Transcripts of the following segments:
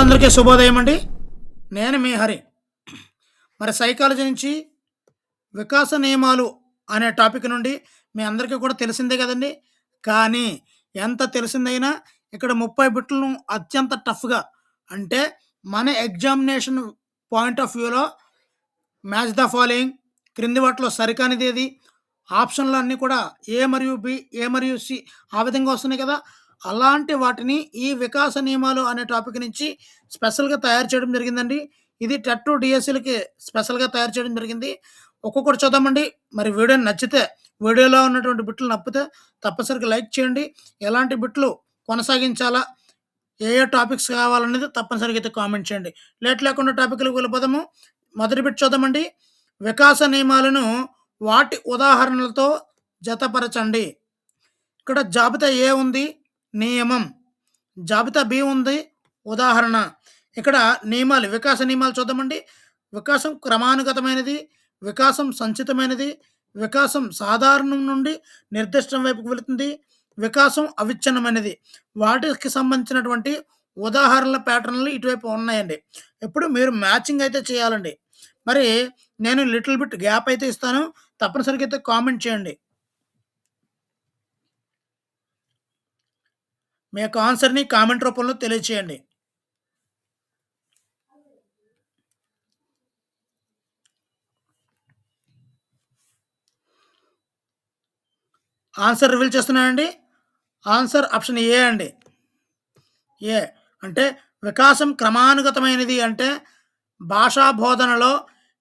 మిత్రులందరికీ శుభోదయం అండి. నేను మీ హరి. మరి సైకాలజీ నుంచి వికాస నియమాలు అనే టాపిక్ నుండి మీ అందరికీ కూడా తెలిసిందే కదండి. కానీ ఎంత తెలిసిందైనా ఇక్కడ ముప్పై బిట్లను అత్యంత టఫ్గా అంటే మన ఎగ్జామినేషన్ పాయింట్ ఆఫ్ వ్యూలో మ్యాచ్ ద ఫాలోయింగ్ క్రింది వాటిలో సరికానిది ఏది ఆప్షన్లు అన్నీ కూడా ఏ మరియు బి ఏ మరియు సి ఆ విధంగా వస్తున్నాయి కదా. అలాంటి వాటిని ఈ వికాస నియమాలు అనే టాపిక్ నుంచి స్పెషల్గా తయారు చేయడం జరిగిందండి. ఇది టెట్ టు డిఎస్సీలకి స్పెషల్గా తయారు చేయడం జరిగింది. ఒక్కొక్కటి చూద్దామండి. మరి వీడియో నచ్చితే వీడియోలో ఉన్నటువంటి బిట్లు నప్పితే తప్పనిసరిగా లైక్ చేయండి. ఎలాంటి బిట్లు కొనసాగించాలా ఏ ఏ టాపిక్స్ కావాలనేది తప్పనిసరిగా అయితే కామెంట్ చేయండి. లేట్ లేకుండా టాపిక్లకు వెళ్ళిపోదాము. మొదటి బిట్ చూద్దామండి. వికాస నియమాలను వాటి ఉదాహరణలతో జతపరచండి. ఇక్కడ జాబితా ఏ ఉంది? నియమం. జాబితా బి ఉంది. ఉదాహరణ ఇక్కడ నియమాలు వికాస నియమాలు చూద్దామండి. వికాసం క్రమానుగతమైనది వికాసం సంచితమైనది వికాసం సాధారణం నుండి నిర్దిష్టం వైపుకు వెళుతుంది వికాసం అవిచ్ఛిన్నమైనది. వాటికి సంబంధించినటువంటి ఉదాహరణల ప్యాటర్న్లు ఇటువైపు ఉన్నాయండి. ఇప్పుడు మీరు మ్యాచింగ్ అయితే చేయాలండి. మరి నేను లిటిల్ బిట్ గ్యాప్ అయితే ఇస్తాను. తప్పనిసరిగా అయితే కామెంట్ చేయండి. మీ యొక్క ఆన్సర్ని కామెంట్ రూపంలో తెలియచేయండి. ఆన్సర్ రివీల్ చేస్తున్నానండి ఆన్సర్ ఆప్షన్ ఏ అండి. ఏ అంటే వికాసం క్రమానుగతమైనది అంటే భాషా బోధనలో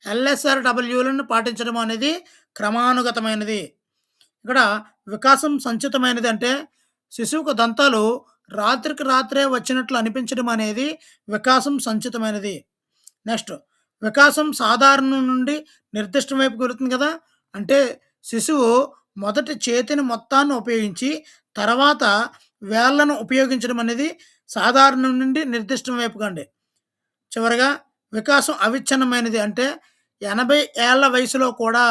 ఎల్ఎస్ఆర్ డబ్ల్యూలను పాటించడం అనేది క్రమానుగతమైనది. ఇక్కడ వికాసం సంచితమైనది అంటే శిశువుకు దంతాలు రాత్రికి రాత్రే వచ్చినట్లు అనిపించడం అనేది వికాసం సంచితమైనది. నెక్స్ట్ వికాసం సాధారణం నుండి నిర్దిష్టం వైపు వెళుతుంది కదా? అంటే శిశువు మొదటి చేతిని మొత్తాన్ని ఉపయోగించి తర్వాత వేళ్ళను ఉపయోగించడం అనేది సాధారణం నుండి నిర్దిష్టం వైపుగా అండి చివరగా వికాసం అవిచ్ఛిన్నమైనది అంటే ఎనభై ఏళ్ళ వయసులో కూడా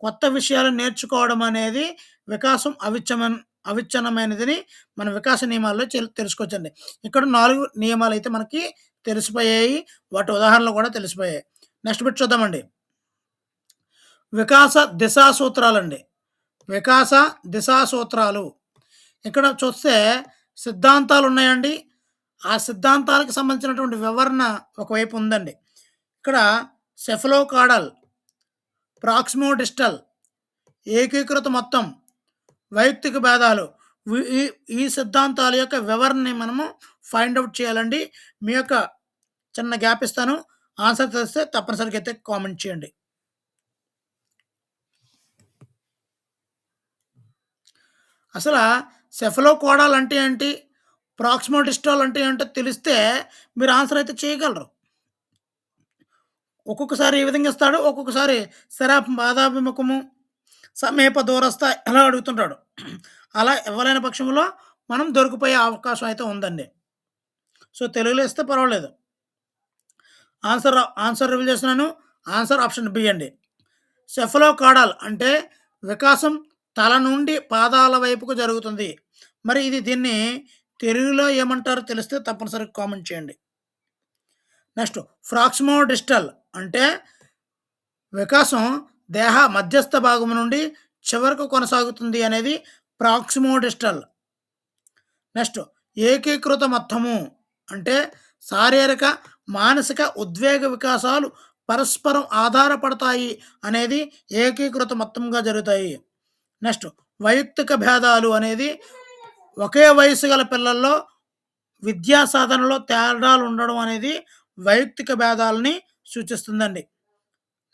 కొత్త విషయాలు నేర్చుకోవడం అనేది వికాసం అవిచ్ఛమ అవిచ్ఛిన్నమైనదని మన వికాస నియమాల్లో తెలు తెలుసుకోవచ్చండి. ఇక్కడ నాలుగు నియమాలు అయితే మనకి తెలిసిపోయాయి. వాటి ఉదాహరణలు కూడా తెలిసిపోయాయి. నెక్స్ట్ బిట్ చూద్దామండి. వికాస దిశా సూత్రాలండి వికాస దిశా సూత్రాలు ఇక్కడ చూస్తే సిద్ధాంతాలు ఉన్నాయండి. ఆ సిద్ధాంతాలకు సంబంధించినటువంటి వివరణ ఒకవైపు ఉందండి. ఇక్కడ సెఫలోకాడల్ ప్రాక్సిమోడిస్టల్ ఏకీకృత మొత్తం వైయక్తిక భేదాలు. ఈ ఈ సిద్ధాంతాల యొక్క వివరణని మనము ఫైండ్ అవుట్ చేయాలండి. మీ యొక్క చిన్న గ్యాప్ ఇస్తాను. ఆన్సర్ తెలిస్తే తప్పనిసరిగా అయితే కామెంట్ చేయండి. అసలు సెఫలోకోడాల్ అంటే ఏంటి? ప్రాక్సిమోడిస్టాల్ అంటే ఏంటో తెలిస్తే మీరు ఆన్సర్ అయితే చేయగలరు. ఒక్కొక్కసారి ఈ విధంగా ఇస్తాడు? ఒక్కొక్కసారి శరాప్ బాధాభిముఖము సమీప దూరస్థ ఎలా అడుగుతుంటాడు? అలా ఇవ్వలేని పక్షంలో మనం దొరికిపోయే అవకాశం అయితే ఉందండి. సో తెలుగులో ఇస్తే పర్వాలేదు. ఆన్సర్ ఆన్సర్ రివీల్ చేస్తున్నాను. ఆన్సర్ ఆప్షన్ బి అండి. సెఫలోకాడాల్ అంటే వికాసం తల నుండి పాదాల వైపుకు జరుగుతుంది. మరి ఇది దీన్ని తెలుగులో ఏమంటారో తెలిస్తే తప్పనిసరిగా కామెంట్ చేయండి. నెక్స్ట్ ఫ్రాక్స్మో డిజిటల్ అంటే వికాసం దేహ మధ్యస్థ భాగము నుండి చివరకు కొనసాగుతుంది అనేది ప్రాక్సిమోడిస్టల్. నెక్స్ట్ ఏకీకృత మొత్తము అంటే శారీరక మానసిక ఉద్వేగ వికాసాలు పరస్పరం ఆధారపడతాయి అనేది ఏకీకృత మొత్తంగా జరుగుతాయి. నెక్స్ట్ వైయక్తిక భేదాలు అనేది ఒకే వయసు గల పిల్లల్లో విద్యా సాధనలో తేడాలు ఉండడం అనేది వైయక్తిక భేదాలని సూచిస్తుందండి.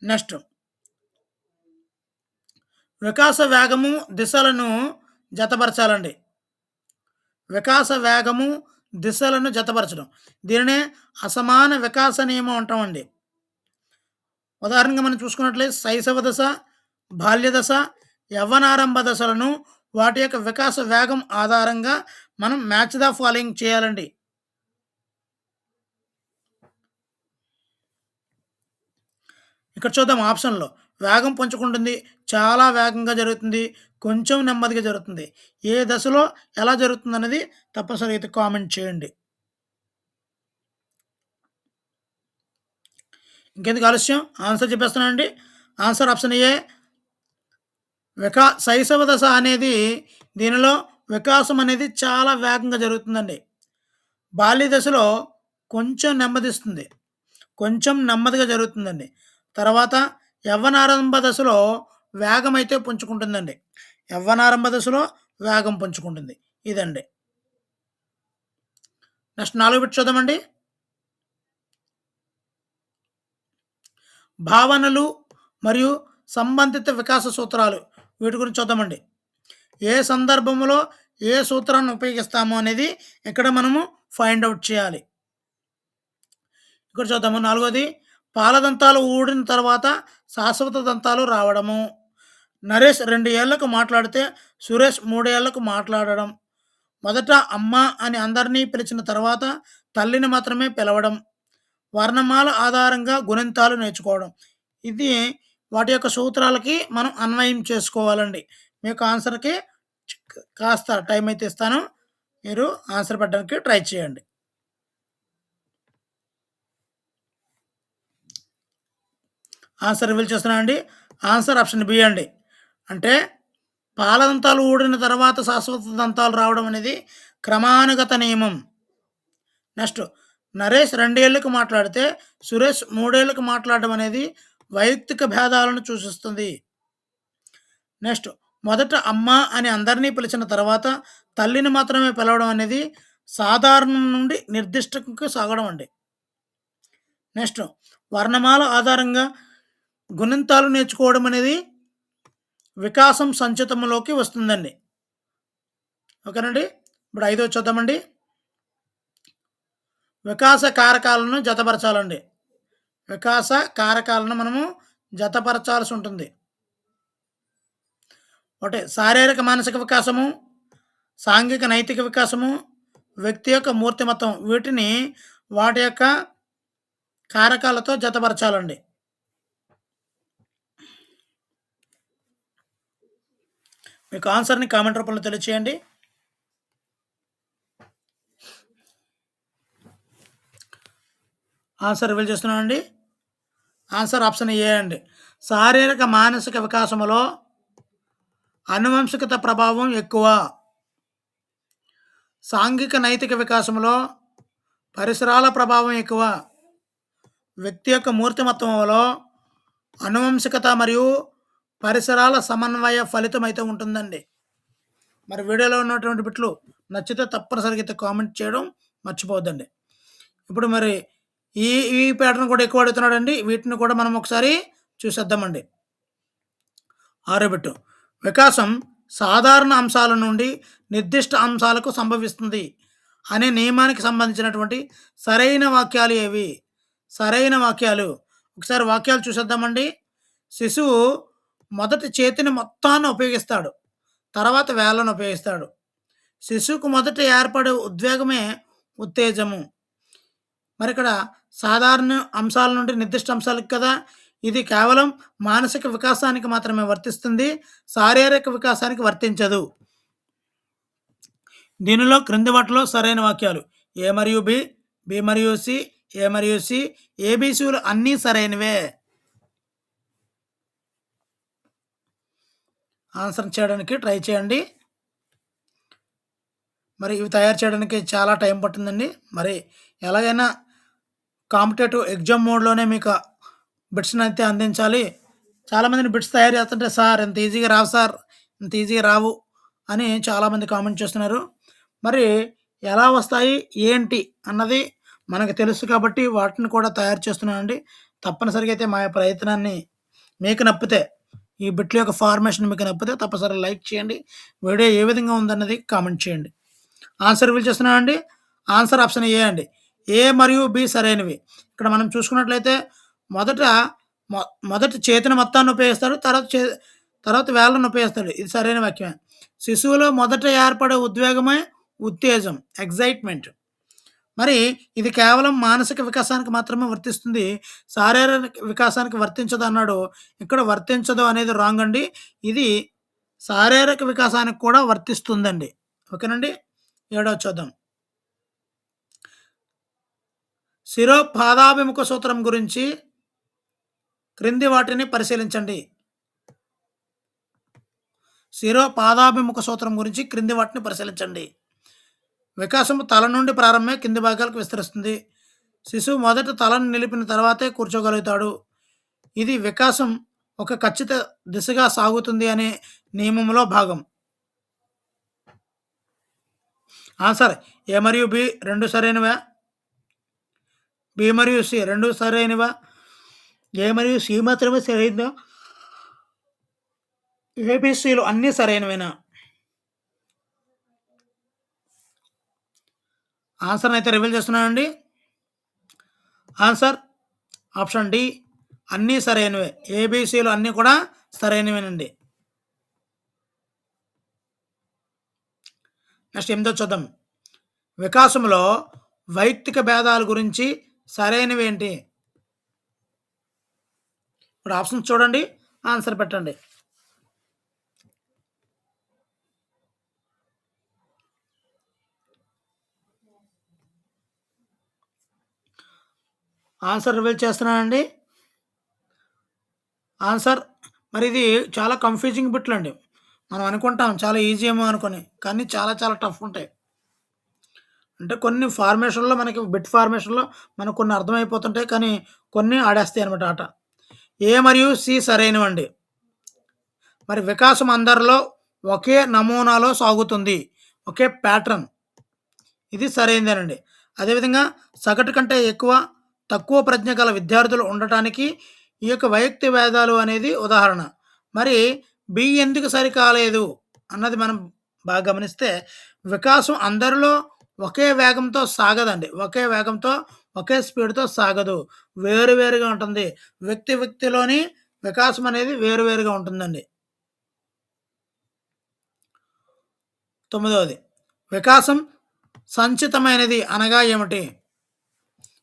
నెక్స్ట్ వికాస వేగము దిశలను జతపరచాలండి. వికాస వేగము దిశలను జతపరచడం. దీనినే అసమాన వికాస నియమం అంటామండి. ఉదాహరణగా మనం చూసుకున్నట్లయితే శైశవ దశ బాల్య దశ యవ్వనారంభ దశలను వాటి యొక్క వికాస వేగం ఆధారంగా మనం మ్యాచ్ ద ఫాలోయింగ్ చేయాలండి. ఇక్కడ చూద్దాం ఆప్షన్లో. వేగం పుంజుకుంటుంది. చాలా వేగంగా జరుగుతుంది. కొంచెం నెమ్మదిగా జరుగుతుంది. ఏ దశలో ఎలా జరుగుతుంది అనేది తప్పనిసరిగా అయితే కామెంట్ చేయండి. ఇంకెందుకు ఆలస్యం? ఆన్సర్ చెప్పేస్తున్నానండి ఆన్సర్ ఆప్షన్ ఏ. వికా శైశవ దశ అనేది దీనిలో వికాసం అనేది చాలా వేగంగా జరుగుతుందండి. బాల్య దశలో కొంచెం నెమ్మదిస్తుంది. కొంచెం నెమ్మదిగా జరుగుతుందండి. తర్వాత యవ్వనారంభ దశలో వేగం అయితే పుంజుకుంటుందండి. యవ్వనారంభ దశలో వేగం పుంజుకుంటుంది. ఇదండి. నెక్స్ట్ నాలుగు బిట్ చూద్దామండి భావనలు మరియు సంబంధిత వికాస సూత్రాలు వీటి గురించి చూద్దామండి ఏ సందర్భంలో ఏ సూత్రాన్ని ఉపయోగిస్తాము అనేది ఇక్కడ మనము ఫైండ్ అవుట్ చేయాలి. ఇక్కడ చూద్దాము నాలుగోది పాలదంతాలు ఊడిన తర్వాత శాశ్వత దంతాలు రావడము. నరేష్ రెండు ఏళ్ళకు మాట్లాడితే సురేష్ మూడేళ్ళకు మాట్లాడడం. మొదట అమ్మ అని అందరినీ పిలిచిన తర్వాత తల్లిని మాత్రమే పిలవడం. వర్ణమాల ఆధారంగా గుణింతాలు నేర్చుకోవడం. ఇది వాటి యొక్క సూత్రాలకి మనం అన్వయం చేసుకోవాలండి. మీకు ఆన్సర్కి కాస్త టైం అయితే ఇస్తాను. మీరు ఆన్సర్ పెట్టడానికి ట్రై చేయండి. ఆన్సర్ రివీల్ చేస్తున్నానండి ఆన్సర్ ఆప్షన్ బి అండి. అంటే పాలదంతాలు ఊడిన తర్వాత శాశ్వత దంతాలు రావడం అనేది క్రమానుగత నియమం. నెక్స్ట్ నరేష్ రెండేళ్ళకు మాట్లాడితే సురేష్ మూడేళ్ళకు మాట్లాడడం అనేది వైయక్తిక భేదాలను సూచిస్తుంది. నెక్స్ట్ మొదట అమ్మ అని అందరినీ పిలిచిన తర్వాత తల్లిని మాత్రమే పిలవడం అనేది సాధారణం నుండి నిర్దిష్టకు సాగడం అండి. నెక్స్ట్ వర్ణమాల ఆధారంగా గుణింతాలు నేర్చుకోవడం అనేది వికాసం సంచితంలోకి వస్తుందండి. ఓకేనండి? ఇప్పుడు ఐదో చూద్దామండి వికాస కారకాలను జతపరచాలండి. వికాస కారకాలను మనము జతపరచాల్సి ఉంటుంది. ఒకటి శారీరక మానసిక వికాసము సాంఘిక నైతిక వికాసము వ్యక్తి యొక్క మూర్తిమత్వం వీటిని వాటి యొక్క కారకాలతో జతపరచాలండి. మీకు ఆన్సర్ని కామెంట్ రూపంలో తెలియచేయండి. ఆన్సర్ రివీల్ చేస్తున్నానండి. ఆన్సర్ ఆప్షన్ ఏ అండి. శారీరక మానసిక వికాసములో అనువంశికత ప్రభావం ఎక్కువ. సాంఘిక నైతిక వికాసంలో పరిసరాల ప్రభావం ఎక్కువ. వ్యక్తి యొక్క మూర్తిమత్వంలో అనువంశికత మరియు పరిసరాల సమన్వయ ఫలితం అయితే ఉంటుందండి. మరి వీడియోలో ఉన్నటువంటి బిట్లు నచ్చితే తప్పనిసరిగా అయితే కామెంట్ చేయడం మర్చిపోవద్దండి. ఇప్పుడు మరి ఈ ఈ ప్యాటర్న్ కూడా ఎక్కువ అడుగుతున్నాడండి. వీటిని కూడా మనం ఒకసారి చూసేద్దామండి. ఆరో బిట్టు. వికాసం సాధారణ అంశాల నుండి నిర్దిష్ట అంశాలకు సంభవిస్తుంది అనే నియమానికి సంబంధించినటువంటి సరైన వాక్యాలు ఏవి? సరైన వాక్యాలు. ఒకసారి వాక్యాలు చూసేద్దామండి. శిశువు మొదటి చేతిని మొత్తాన్ని ఉపయోగిస్తాడు తర్వాత వేళ్ళను ఉపయోగిస్తాడు. శిశువుకు మొదట ఏర్పడే ఉద్వేగమే ఉత్తేజము. మరి ఇక్కడ సాధారణ అంశాల నుండి నిర్దిష్ట అంశాలకు కదా? ఇది కేవలం మానసిక వికాసానికి మాత్రమే వర్తిస్తుంది శారీరక వికాసానికి వర్తించదు. దీనిలో క్రింది వాటిలో సరైన వాక్యాలు ఏ మరియు బి బి మరియు సి ఏ మరియు సి ఏబిసిలు అన్నీ సరైనవే. ఆన్సర్ చేయడానికి ట్రై చేయండి. మరి ఇవి తయారు చేయడానికి చాలా టైం పట్టిందండి. మరి ఎలాగైనా కాంపిటేటివ్ ఎగ్జామ్ మోడ్లోనే మీకు బిట్స్ని అయితే అందించాలి. చాలామందిని బిట్స్ తయారు చేస్తుంటే సార్ ఇంత ఈజీగా రావు సార్ ఇంత ఈజీగా రావు అని చాలామంది కామెంట్ చేస్తున్నారు. మరి ఎలా వస్తాయి ఏంటి అన్నది మనకు తెలుసు కాబట్టి వాటిని కూడా తయారు చేస్తున్నానండి. తప్పనిసరిగా అయితే మా ప్రయత్నాన్ని మీకు నప్పితే ఈ బిట్ల యొక్క ఫార్మేషన్ మీకు నప్పితే తప్పసరి లైక్ చేయండి. వీడియో ఏ విధంగా ఉందన్నది కామెంట్ చేయండి. ఆన్సర్ వీల్ చేస్తున్నానండి ఆన్సర్ ఆప్షన్ ఏ అండి. ఏ మరియు బి సరైనవి. ఇక్కడ మనం చూసుకున్నట్లయితే మొదట మొ చేతిని మొత్తాన్ని ఉపయోగిస్తాడు తర్వాత చే తర్వాత వేళ్ళను ఉపయోగిస్తాడు ఇది సరైన వాక్యమే. శిశువులో మొదట ఏర్పడే ఉద్వేగమే ఉత్తేజం ఎగ్జైట్మెంట్ మరి ఇది కేవలం మానసిక వికాసానికి మాత్రమే వర్తిస్తుంది. శారీరక వికాసానికి వర్తించదు అన్నాడు. ఇక్కడ వర్తించదు అనేది రాంగ్ అండి. ఇది శారీరక వికాసానికి కూడా వర్తిస్తుందండి. ఓకేనండి? ఏడవ చూద్దాం శిరో పాదాభిముఖ సూత్రం గురించి క్రింది వాటిని పరిశీలించండి. శిరో పాదాభిముఖ సూత్రం గురించి క్రింది వాటిని పరిశీలించండి. వికాసం తల నుండి ప్రారంభమే కింది భాగాలకు విస్తరిస్తుంది. శిశువు మొదట తలను నిలిపిన తర్వాతే కూర్చోగలుగుతాడు. ఇది వికాసం ఒక ఖచ్చిత దిశగా సాగుతుంది అనే నియమంలో భాగం. ఆన్సర్ ఏ మరియు బి రెండు సరైనవా? బి మరియు సి రెండు సరైనవా? ఏ మరియు సి మాత్రమే సరైందా ఏబిసిలు అన్నీ సరైనవేనా? ఆన్సర్ని అయితే రివీల్ చేస్తున్నానండి. ఆన్సర్ ఆప్షన్ డి అన్నీ సరైనవే. ఏబిసిలు అన్నీ కూడా సరైనవేనండి. నెక్స్ట్ ఎనిమిదో చూద్దాం. వికాసంలో వైయక్తిక భేదాల గురించి సరైనవి ఏంటి ఇప్పుడు ఆప్షన్స్ చూడండి ఆన్సర్ పెట్టండి. ఆన్సర్ రివీల్ చేస్తున్నానండి ఆన్సర్ మరి ఇది చాలా కన్ఫ్యూజింగ్ బిట్లు అండి. మనం అనుకుంటాం చాలా ఈజీ ఏమో అనుకొని కానీ చాలా చాలా టఫ్ ఉంటాయి. అంటే కొన్ని ఫార్మేషన్లో మనకి బిట్ ఫార్మేషన్లో మనకు కొన్ని అర్థమైపోతుంటాయి కానీ కొన్ని ఆడేస్తాయి అనమాట ఆట. ఏ మరియు సి సరైనవండి. మరి వికాసం అందరిలో ఒకే నమూనాలో సాగుతుంది. ఒకే ప్యాటర్న్ ఇది సరైనదేనండి. అదేవిధంగా సగటు కంటే ఎక్కువ తక్కువ ప్రజ్ఞ గల విద్యార్థులు ఉండటానికి ఈ యొక్క వైయక్తి భేదాలు అనేది ఉదాహరణ. మరి బి ఎందుకు సరికాలేదు అన్నది మనం బాగా గమనిస్తే వికాసం అందరిలో ఒకే వేగంతో సాగదండి. ఒకే వేగంతో ఒకే స్పీడ్తో సాగదు. వేరువేరుగా ఉంటుంది. వ్యక్తి వ్యక్తిలోని వికాసం అనేది వేరువేరుగా ఉంటుందండి. తొమ్మిదవది వికాసం సంచితమైనది అనగా ఏమిటి?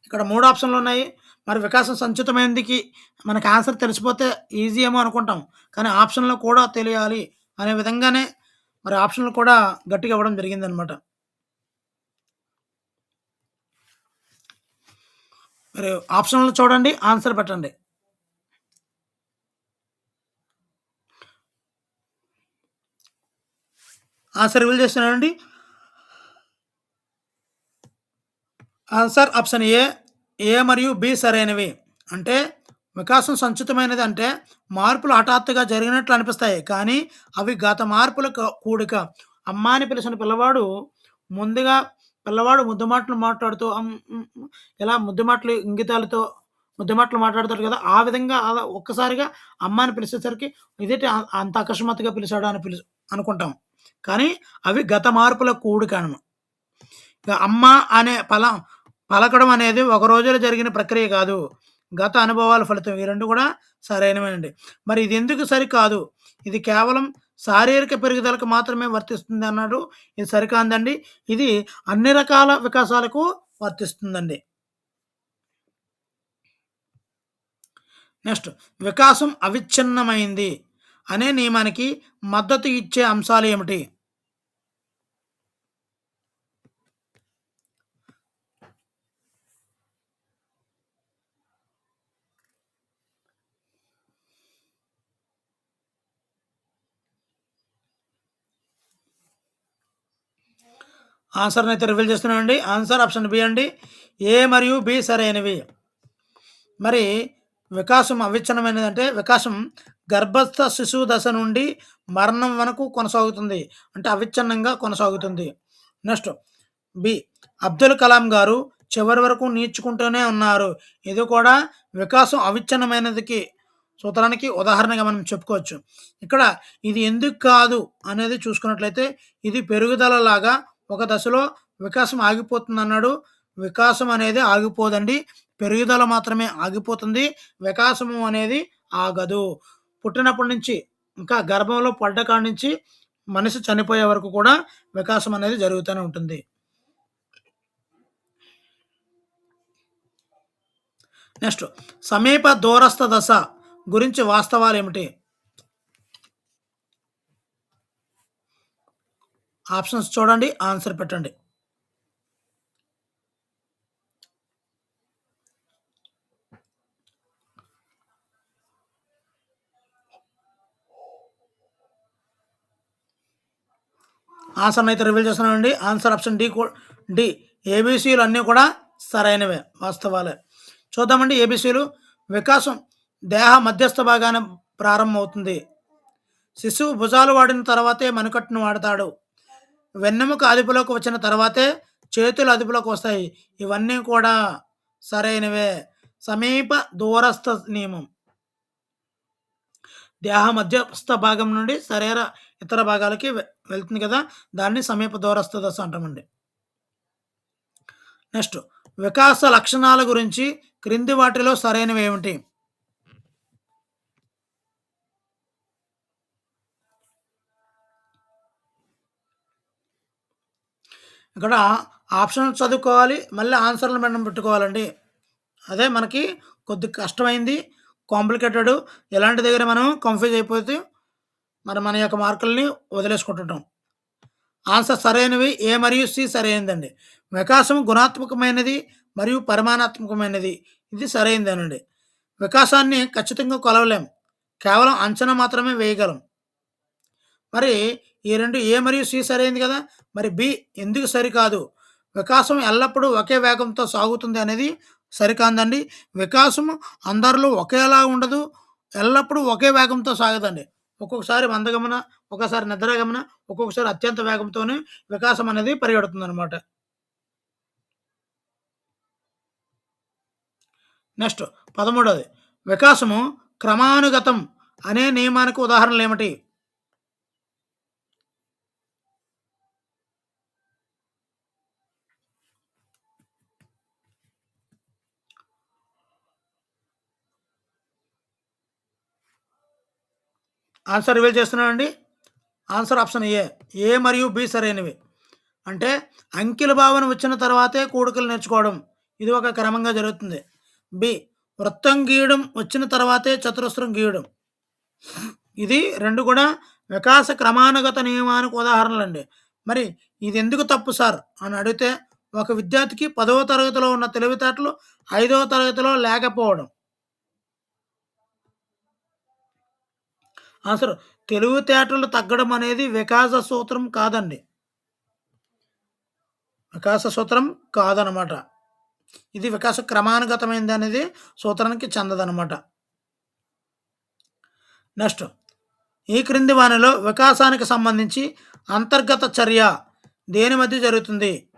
ఇక్కడ మూడు ఆప్షన్లు ఉన్నాయి. మరి వికాసం సంచితమైనదికి మనకు ఆన్సర్ తెలిసిపోతే ఈజీ ఏమో అనుకుంటాం. కానీ ఆప్షన్లో కూడా తెలియాలి అనే విధంగానే మరి ఆప్షన్లు కూడా గట్టిగా ఇవ్వడం జరిగిందనమాట. మరి ఆప్షన్లు చూడండి ఆన్సర్ పెట్టండి. ఆన్సర్ రివీల్ చేస్తున్నానండి ఆన్సర్ ఆప్షన్ ఏ ఏ మరియు బి సరైనవి. అంటే వికాసం సంచితమైనది అంటే మార్పులు హఠాత్తుగా జరిగినట్లు అనిపిస్తాయి. కానీ అవి గత మార్పుల కూడిక. అమ్మాని పిలిచిన పిల్లవాడు ముందుగా పిల్లవాడు ముద్దు మాటలు మాట్లాడుతూ ఇలా ముద్దు మాటలు ఇంగితాలతో ముద్దు మాటలు మాట్లాడతాడు కదా ఆ విధంగా అలా ఒక్కసారిగా అమ్మాని పిలిచేసరికి ఇదేంటి అంత అకస్మాత్తుగా పిలిచాడు అని పిలి అనుకుంటాం. కానీ అవి గత మార్పుల కూడిక ఇక అమ్మ అనే పలం పలకడం అనేది ఒక రోజులో జరిగిన ప్రక్రియ కాదు. గత అనుభవాల ఫలితం ఈ రెండు కూడా సరైనవేనండి. మరి ఇది ఎందుకు సరికాదు? ఇది కేవలం శారీరక పెరుగుదలకు మాత్రమే వర్తిస్తుంది అన్నాడు. ఇది సరికాందండి. ఇది అన్ని రకాల వికాసాలకు వర్తిస్తుందండి. నెక్స్ట్ వికాసం అవిచ్ఛిన్నమైంది అనే నియమానికి మద్దతు ఇచ్చే అంశాలు ఏమిటి? ఆన్సర్ని అయితే రివీల్ చేస్తున్నానండి. ఆన్సర్ ఆప్షన్ బి అండి. ఏ మరియు బి సరైనవి. మరి వికాసం అవిచ్ఛిన్నమైనది అంటే వికాసం గర్భస్థ శిశువు దశ నుండి మరణం వరకు కొనసాగుతుంది. అంటే అవిచ్ఛిన్నంగా కొనసాగుతుంది. Next B. అబ్దుల్ కలాం గారు చివరి వరకు నేర్చుకుంటూనే ఉన్నారు. ఇది కూడా వికాసం అవిచ్ఛిన్నమైనదికి సూత్రానికి ఉదాహరణగా మనం చెప్పుకోవచ్చు. ఇక్కడ ఇది ఎందుకు కాదు అనేది చూసుకున్నట్లయితే ఇది పెరుగుదల లాగా ఒక దశలో వికాసం ఆగిపోతుంది అన్నాడు వికాసం అనేది ఆగిపోదండి. పెరుగుదల మాత్రమే ఆగిపోతుంది. వికాసము అనేది ఆగదు. పుట్టినప్పటి నుంచి ఇంకా గర్భంలో పడ్డ కాడి నుంచి మనిషి చనిపోయే వరకు కూడా వికాసం అనేది జరుగుతూనే ఉంటుంది. నెక్స్ట్ సమీప దూరస్థ దశ గురించి వాస్తవాలు ఏమిటి ఆప్షన్స్ చూడండి ఆన్సర్ పెట్టండి. ఆన్సర్ అయితే రివీల్ చేస్తున్నానండి. Answer option D D. ఏబీసీలు అన్నీ కూడా సరైనవే వాస్తవాలే. చూద్దామండి ఏబీసీలు. వికాసం దేహ మధ్యస్థ భాగాన్ని ప్రారంభమవుతుంది. శిశువు భుజాలు వాడిన తర్వాతే మనుకట్టును వాడతాడు. వెన్నెముక అదుపులోకి వచ్చిన తర్వాతే చేతులు అదుపులోకి వస్తాయి. ఇవన్నీ కూడా సరైనవే. సమీప దూరస్థ నియమం. దేహ మధ్యస్థ భాగం నుండి శరీర ఇతర భాగాలకి వెళ్తుంది కదా? దాన్ని సమీప దూరస్థ దశ అంటామండి. నెక్స్ట్ వికాస లక్షణాల గురించి క్రింది వాటిలో సరైనవి ఏమిటి? ఇక్కడ ఆప్షన్ చదువుకోవాలి మళ్ళీ ఆన్సర్లు మనం పెట్టుకోవాలండి. అదే మనకి కొద్ది కష్టమైంది కాంప్లికేటెడ్ ఇలాంటి దగ్గర మనం కన్ఫ్యూజ్ అయిపోతే మరి మన యొక్క మార్కుల్ని వదిలేసుకుంటుంటాం. ఆన్సర్ సరైనవి ఏ మరియు సి సరైనదండి వికాసం గుణాత్మకమైనది మరియు పరిమాణాత్మకమైనది ఇది సరైనదేనండి వికాసాన్ని ఖచ్చితంగా కొలవలేం కేవలం అంచనా మాత్రమే వేయగలం. మరి ఈ రెండు ఏ మరియు సి సరైంది కదా? మరి బి ఎందుకు సరికాదు? వికాసం ఎల్లప్పుడూ ఒకే వేగంతో సాగుతుంది అనేది సరికాదండి. వికాసం అందరిలో ఒకేలా ఉండదు ఎల్లప్పుడూ ఒకే వేగంతో సాగదండి. ఒక్కొక్కసారి మందగమన ఒక్కొక్కసారి నిద్రగమన ఒక్కొక్కసారి అత్యంత వేగంతోనే వికాసం అనేది పరిగెడుతుంది అనమాట నెక్స్ట్ పదమూడవది వికాసము క్రమానుగతం అనే నియమానికి ఉదాహరణలు ఏమిటి ఆన్సర్ రివీల్ చేస్తున్నానండి. ఆన్సర్ ఆప్షన్ ఏ ఏ మరియు బి సరైనవి. అంటే అంకిల భావన వచ్చిన తర్వాతే కూడుకలు నేర్చుకోవడం ఇది ఒక క్రమంగా జరుగుతుంది. బి వృత్తం గీయడం వచ్చిన తర్వాతే చతురస్రం గీయడం. ఇది రెండు కూడా వికాస క్రమానుగత నియమానికి ఉదాహరణలండి. మరి ఇది ఎందుకు తప్పు సార్? అని అడిగితే ఒక విద్యార్థికి పదవ తరగతిలో ఉన్న తెలివితేటలు ఐదవ తరగతిలో లేకపోవడం. అసలు తెలివితేటలు తగ్గడం అనేది వికాస సూత్రం కాదండి. వికాస సూత్రం కాదనమాట. ఇది వికాస క్రమానుగతమైనది అనేది సూత్రానికి చెందదనమాట. నెక్స్ట్ ఈ క్రింది వానిలో వికాసానికి సంబంధించి అంతర్గత చర్య దేని మధ్య జరుగుతుంది?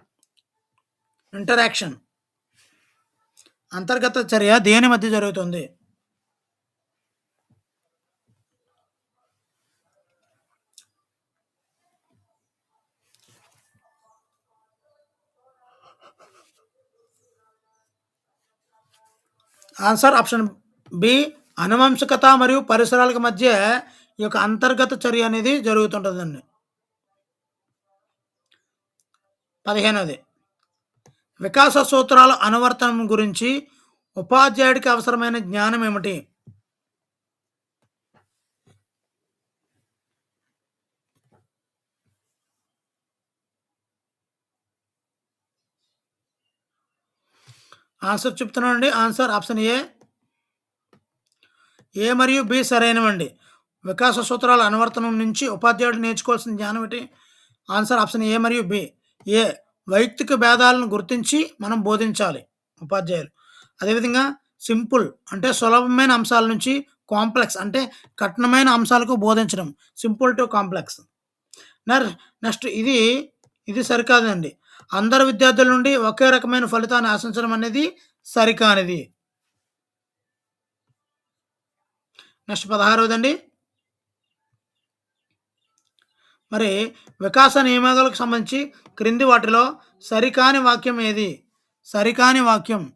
ఇంటరాక్షన్. అంతర్గత చర్య దేని మధ్య జరుగుతుంది? ఆన్సర్ ఆప్షన్ బి అనువంశికత మరియు పరిసరాలకు మధ్య ఈ యొక్క అంతర్గత చర్య అనేది జరుగుతుంటుందండి. పదిహేనవది వికాస సూత్రాల అనువర్తనం గురించి ఉపాధ్యాయుడికి అవసరమైన జ్ఞానం ఏమిటి? ఆన్సర్ చెప్తున్నానండి. Answer option A. ఏ మరియు బి సరైనవండి. వికాస సూత్రాల అనువర్తనం నుంచి ఉపాధ్యాయుడు నేర్చుకోవాల్సిన జ్ఞానం ఏంటి? ఆన్సర్ ఆప్షన్ ఏ మరియు బి. ఏ. వైయక్తిక భేదాలను గుర్తించి మనం బోధించాలి ఉపాధ్యాయులు. అదేవిధంగా సింపుల్ అంటే సులభమైన అంశాల నుంచి కాంప్లెక్స్ అంటే కఠినమైన అంశాలకు బోధించడం. Simple to complex. నర్ నెక్స్ట్ ఇది ఇది సరికాదండి. అందరు విద్యార్థుల నుండి ఒకే రకమైన ఫలితాన్ని ఆశించడం అనేది సరికానిది. నెక్స్ట్ పదహారవదండి. మరి వికాస నియమాలకు సంబంధించి క్రింది వాటిలో సరికాని వాక్యం ఏది? సరికాని వాక్యం.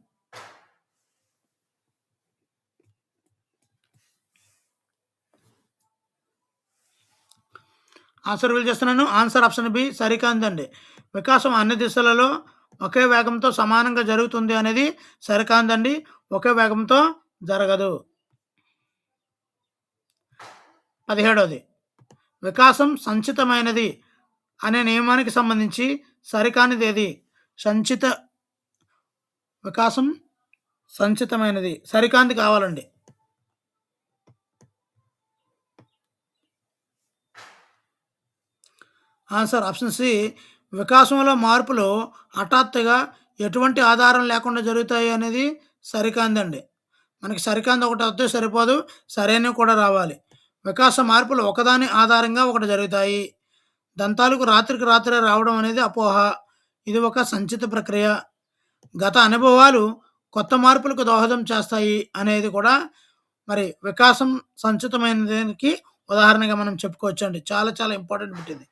ఆన్సర్ వీలు చేస్తున్నాను. ఆన్సర్ ఆప్షన్ బి సరికాందండి వికాసం అన్ని దిశలలో ఒకే వేగంతో సమానంగా జరుగుతుంది అనేది సరికాందండి ఒకే వేగంతో జరగదు. పదిహేడవది వికాసం సంచితమైనది అనే నియమానికి సంబంధించి సరికానిది ఏది సంచిత వికాసం సంచితమైనది. సరికాంతి కావాలండి. ఆన్సర్ ఆప్షన్ సి వికాసంలో మార్పులు హఠాత్తుగా ఎటువంటి ఆధారం లేకుండా జరుగుతాయి అనేది సరికాందండి. మనకి సరికాంది ఒకటి వస్తే సరిపోదు సరైనవి కూడా రావాలి. వికాస మార్పులు ఒకదాని ఆధారంగా ఒకటి జరుగుతాయి. దంతాలకు రాత్రికి రాత్రే రావడం అనేది అపోహ. ఇది ఒక సంచిత ప్రక్రియ. గత అనుభవాలు కొత్త మార్పులకు దోహదం చేస్తాయి అనేది కూడా మరి వికాసం సంచితమైన దానికి ఉదాహరణగా మనం చెప్పుకోవచ్చు అండి చాలా చాలా ఇంపార్టెంట్ పెట్టింది.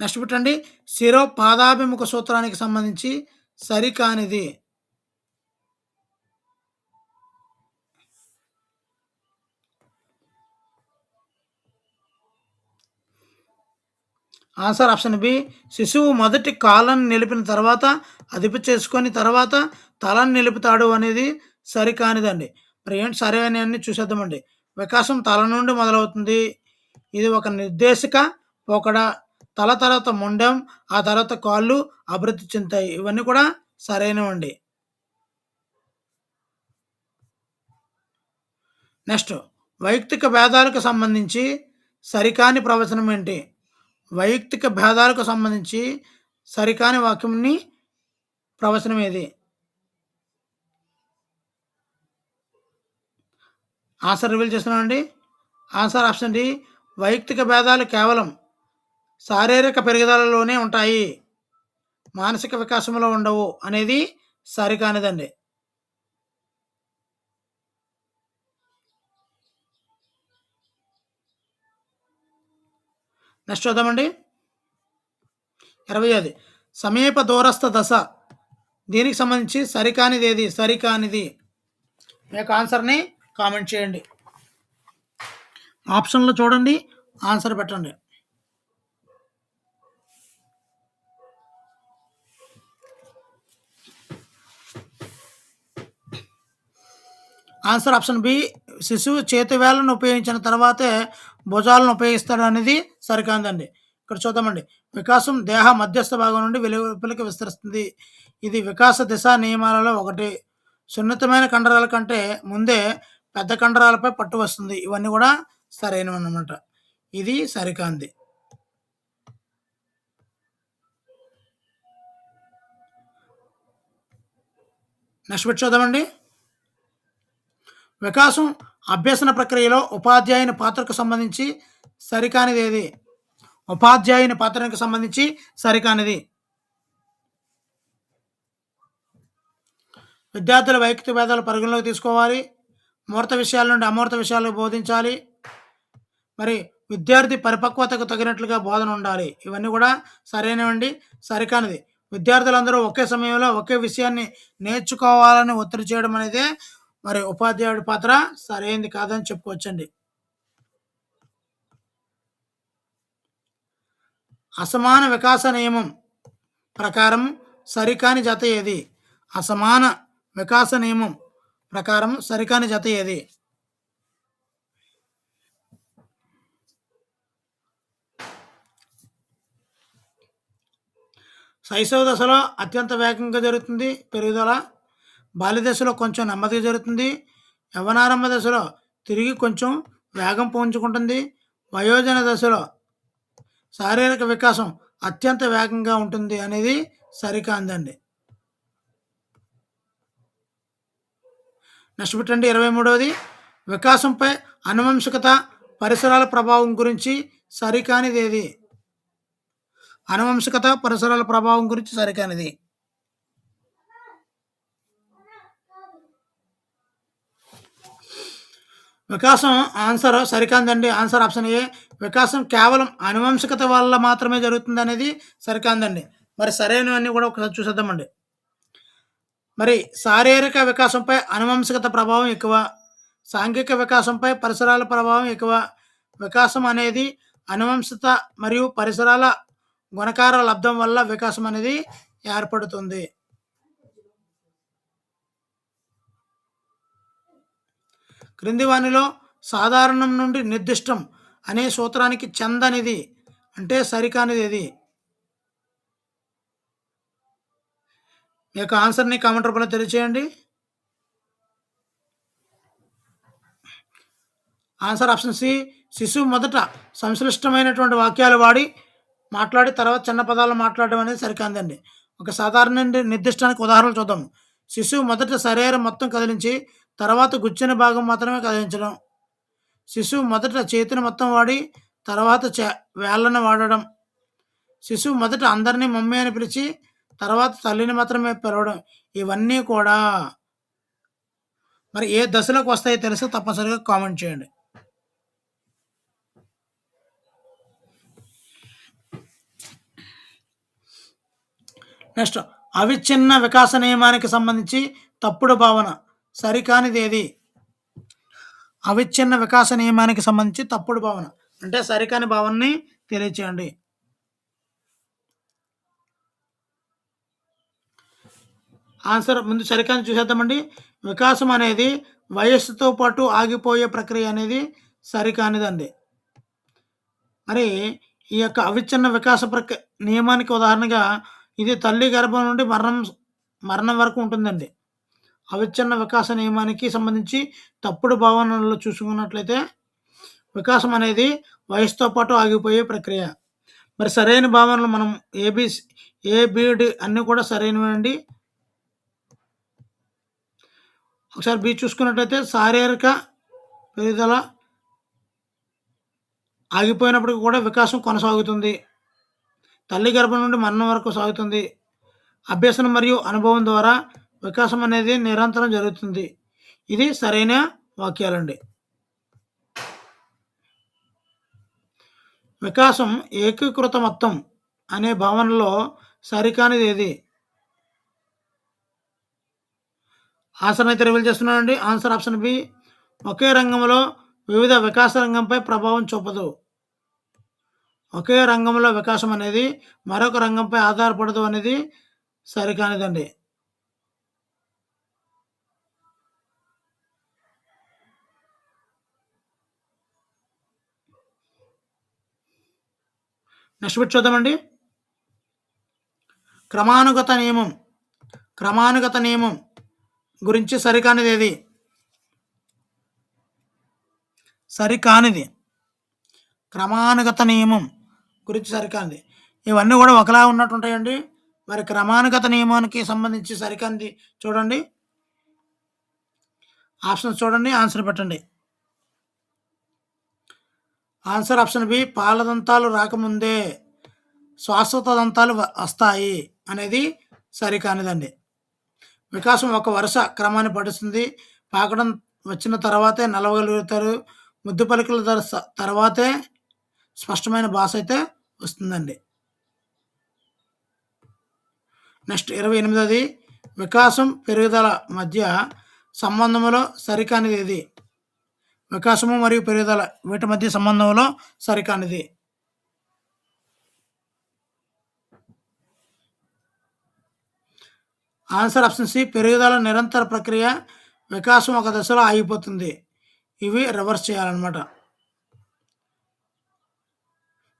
నెక్స్ట్ పెట్టండి శిరో పాదాభిముఖ సూత్రానికి సంబంధించి సరికానిది ఆన్సర్ ఆప్షన్ బి. శిశువు మొదటి కాలను నిలిపిన తర్వాత అదుపు చేసుకొని తర్వాత తలను నిలుపుతాడు అనేది సరికానిదండి మరి ఏంటి సరైన అన్ని చూసేద్దామండి. వికాసం తల నుండి మొదలవుతుంది. ఇది ఒక నిర్దేశక పోకడ తల తర్వాత మొండెం ఆ తర్వాత కాళ్ళు అభివృద్ధి చెందుతాయి. ఇవన్నీ కూడా సరైనవండి. నెక్స్ట్ వైయక్తిక భేదాలకు సంబంధించి సరికాని ప్రవచనం ఏంటి? వైయక్తిక భేదాలకు సంబంధించి సరికాని వాక్యంని ప్రవచనం ఏది? ఆన్సర్ రివీల్ చేస్తున్నామండి. ఆన్సర్ ఆప్షన్ డి వైయక్తిక భేదాలు కేవలం శారీరక పెరుగుదలలోనే ఉంటాయి. మానసిక వికాసంలో ఉండవు అనేది సరికానిదండి. నెక్స్ట్ చూద్దామండి. ఇరవై ఐదు. సమీప దూరస్థ దశ. దీనికి సంబంధించి సరికానిది ఏది సరికానిది? మీ యొక్క ఆన్సర్ని కామెంట్ చేయండి. ఆప్షన్లో చూడండి. ఆన్సర్ పెట్టండి. ఆన్సర్ ఆప్షన్ బి శిశువు చేతివేళ్ళను ఉపయోగించిన తర్వాతే భుజాలను ఉపయోగిస్తాడు అనేది సరికాదండి. ఇక్కడ చూద్దామండి. వికాసం దేహ మధ్యస్థ భాగం నుండి వెలుపలికి విస్తరిస్తుంది. ఇది వికాస దిశ నియమాలలో ఒకటి. సున్నితమైన కండరాల కంటే ముందే పెద్ద కండరాలపై పట్టు వస్తుంది. ఇవన్నీ కూడా సరైనవి అన్నమాట ఇది సరికాంది. నెక్స్ట్ పెట్టి చూద్దామండి. వికాసం అభ్యసన ప్రక్రియలో ఉపాధ్యాయుని పాత్రకు సంబంధించి సరికానిది ఏది? ఉపాధ్యాయుని పాత్రకు సంబంధించి సరికానిది. విద్యార్థుల వైయక్తిక భేదాలు పరిగణలోకి తీసుకోవాలి. మూర్త విషయాల నుండి అమూర్త విషయాలు బోధించాలి. మరి విద్యార్థి పరిపక్వతకు తగినట్లుగా బోధన ఉండాలి. ఇవన్నీ కూడా సరైనవండి సరికానిది. విద్యార్థులందరూ ఒకే సమయంలో ఒకే విషయాన్ని నేర్చుకోవాలని ఒత్తిడి చేయడం అనేది మరి ఉపాధ్యాయుడి పాత్ర సరైనది కాదని చెప్పుకోవచ్చండి. అసమాన వికాస నియమం ప్రకారం సరికాని జత ఏది? అసమాన వికాస నియమం ప్రకారం సరికాని జత ఏది? శైశవ దశలో అత్యంత వేగంగా జరుగుతుంది పెరుగుదల బాల్య దశలో కొంచెం నెమ్మదిగా జరుగుతుంది. యవనారంభ దశలో తిరిగి కొంచెం వేగం పుంజుకుంటుంది వయోజన దశలో శారీరక వికాసం అత్యంత వేగంగా ఉంటుంది అనేది సరికాందండి. నెక్స్ట్ పెట్టండి. ఇరవై మూడవది వికాసంపై అనువంశికత పరిసరాల ప్రభావం గురించి సరికానిది ఏది అనువంశికత పరిసరాల ప్రభావం గురించి సరికానిది. వికాసం ఆన్సర్ సరికాందండి. Answer option A. వికాసం కేవలం అనువంశికత వల్ల మాత్రమే జరుగుతుంది అనేది సరికాందండి. మరి సరైనవన్నీ కూడా ఒకసారి చూసేద్దామండి. మరి శారీరక వికాసంపై అనువంశికత ప్రభావం ఎక్కువ. సాంఘిక వికాసంపై పరిసరాల ప్రభావం ఎక్కువ. వికాసం అనేది అనువంశత మరియు పరిసరాల గుణకార లబ్ధం వల్ల వికాసం అనేది ఏర్పడుతుంది. క్రింది వానిలో సాధారణం నుండి నిర్దిష్టం అనే సూత్రానికి చెందనిది అంటే సరికానిది ఇది మీ యొక్క ఆన్సర్ని కామెంట్ రూపంలో తెలియచేయండి. ఆన్సర్ ఆప్షన్ సి శిశువు మొదట సంశ్లిష్టమైనటువంటి వాక్యాలు వాడి మాట్లాడి తర్వాత చిన్న పదాలు మాట్లాడడం అనేది సరికాందండి ఒక సాధారణ నిర్దిష్టానికి ఉదాహరణలు చూద్దాం. శిశువు మొదట శరీరం మొత్తం కదిలించి తర్వాత గుచ్చిన భాగం మాత్రమే కదిలించడం. శిశువు మొదట చేతిని మొత్తం వాడి తర్వాత చే వేళ్ళను వాడడం. శిశువు మొదట అందరినీ మమ్మీ అని పిలిచి తర్వాత తల్లిని మాత్రమే పిలవడం. ఇవన్నీ కూడా మరి ఏ దశలోకి వస్తాయో తెలిసి? తప్పనిసరిగా కామెంట్ చేయండి. నెక్స్ట్ అవిచ్ఛిన్న వికాస నియమానికి సంబంధించి తప్పుడు భావన. సరికానిదేది? అవిచ్ఛిన్న వికాస నియమానికి సంబంధించి తప్పుడు భావన. అంటే సరికాని భావనని తెలియచేయండి. ఆన్సర్ ముందు సరికాని చూసేద్దామండి. వికాసం అనేది వయస్సుతో పాటు ఆగిపోయే ప్రక్రియ అనేది సరికానిదండి. మరి ఈ యొక్క అవిచ్ఛిన్న వికాస ప్రక్రియ నియమానికి ఉదాహరణగా ఇది తల్లి గర్భం నుండి మరణం మరణం వరకు ఉంటుందండి. అవిచ్ఛిన్న వికాస నియమానికి సంబంధించి తప్పుడు భావనలు చూసుకున్నట్లయితే వికాసం అనేది వయసుతో పాటు ఆగిపోయే ప్రక్రియ. మరి సరైన భావనలు మనం ఏబి ఏబిడి అన్నీ కూడా సరైనవండి ఒకసారి బి చూసుకున్నట్లయితే శారీరక పెరుగుదల ఆగిపోయినప్పటికీ కూడా వికాసం కొనసాగుతుంది. తల్లి గర్భం నుండి మరణం వరకు సాగుతుంది. అభ్యసనం మరియు అనుభవం ద్వారా వికాసం అనేది నిరంతరం జరుగుతుంది. ఇది సరైన వాక్యాలండి. వికాసం ఏకీకృత మొత్తం అనే భావనలో సరికానిది ఏది? ఆన్సర్ అయితే రివీల్ చేస్తున్నానండి. ఆన్సర్ ఆప్షన్ బి ఒకే రంగంలో వివిధ వికాస రంగంపై ప్రభావం చూపదు. ఒకే రంగంలో వికాసం అనేది మరొక రంగంపై ఆధారపడదు అనేది సరికానిదండి. నెక్స్ట్ బిట్ చూద్దామండి. క్రమానుగత నియమం. క్రమానుగత నియమం గురించి సరికానిది ఏది? సరికానిది. క్రమానుగత నియమం గురించి సరికానిది. ఇవన్నీ కూడా ఒకలా ఉన్నట్టు ఉంటాయండి మరి క్రమానుగత నియమానికి సంబంధించి సరికానిది చూడండి. ఆప్షన్స్ చూడండి ఆన్సర్ పెట్టండి. ఆన్సర్ ఆప్షన్ బి పాలదంతాలు రాకముందే శాశ్వత దంతాలు వస్తాయి అనేది సరికానిదండి. వికాసం ఒక వరుస క్రమాన్ని పడుతుంది పాకడం వచ్చిన తర్వాతే నలవగలుగుతారు. ముద్దు పలికల తర్వాతే స్పష్టమైన భాష అయితే వస్తుందండి. నెక్స్ట్ ఇరవై ఎనిమిదది వికాసం పెరుగుదల మధ్య సంబంధంలో సరికానిది ఇది వికాసము మరియు పెరుగుదల వీటి మధ్య సంబంధంలో సరికానిది. ఆన్సర్ ఆప్షన్ సి పెరుగుదల నిరంతర ప్రక్రియ వికాసం ఒక దశలో ఆగిపోతుంది. ఇవి రివర్స్ చేయాలన్నమాట.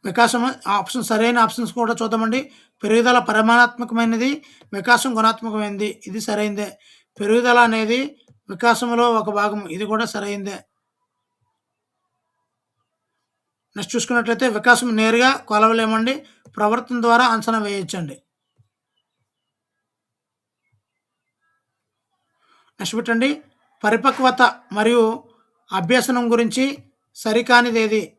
వికాసం ఆప్షన్ సరైన ఆప్షన్స్ కూడా చూద్దామండి. పెరుగుదల పరిమాణాత్మకమైనది వికాసం గుణాత్మకమైనది ఇది సరైందే. పెరుగుదల అనేది వికాసంలో ఒక భాగం ఇది కూడా సరైందే. నెక్స్ట్ చూసుకున్నట్లయితే వికాసం నేరుగా కొలవలేమండి. ప్రవర్తన ద్వారా అంచనా వేయొచ్చండి. నెక్స్ట్ పెట్టండి. పరిపక్వత మరియు అభ్యసనం గురించి సరికానిది ఏది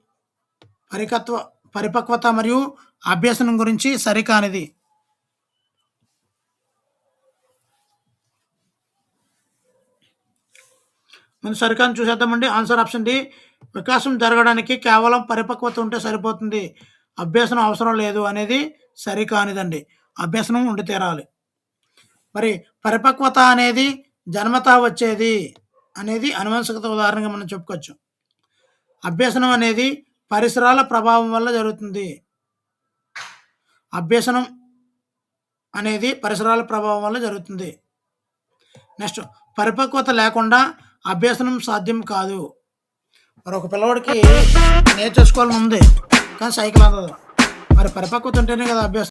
పరికత్వ పరిపక్వత మరియు అభ్యసనం గురించి సరికానిది? మనం సరికాని చూసేద్దామండి. ఆన్సర్ ఆప్షన్ డి వికాసం జరగడానికి కేవలం పరిపక్వత ఉంటే సరిపోతుంది. అభ్యసనం అవసరం లేదు అనేది సరికానిదండి. అభ్యసనం ఉండి తీరాలి. మరి పరిపక్వత అనేది జన్మతా వచ్చేది అనేది అనువంశికత ఉదాహరణగా మనం చెప్పుకోవచ్చు. అభ్యసనం అనేది పరిసరాల ప్రభావం వల్ల జరుగుతుంది. అభ్యసనం అనేది పరిసరాల ప్రభావం వల్ల జరుగుతుంది. నెక్స్ట్ పరిపక్వత లేకుండా అభ్యసనం సాధ్యం కాదు. మరి ఒక పిల్లవాడికి నేర్చేసుకోవాలని ఉంది. కానీ సైకిల్ అందదు. మరి పరిపక్వత ఉంటేనే కదా అభ్యాసం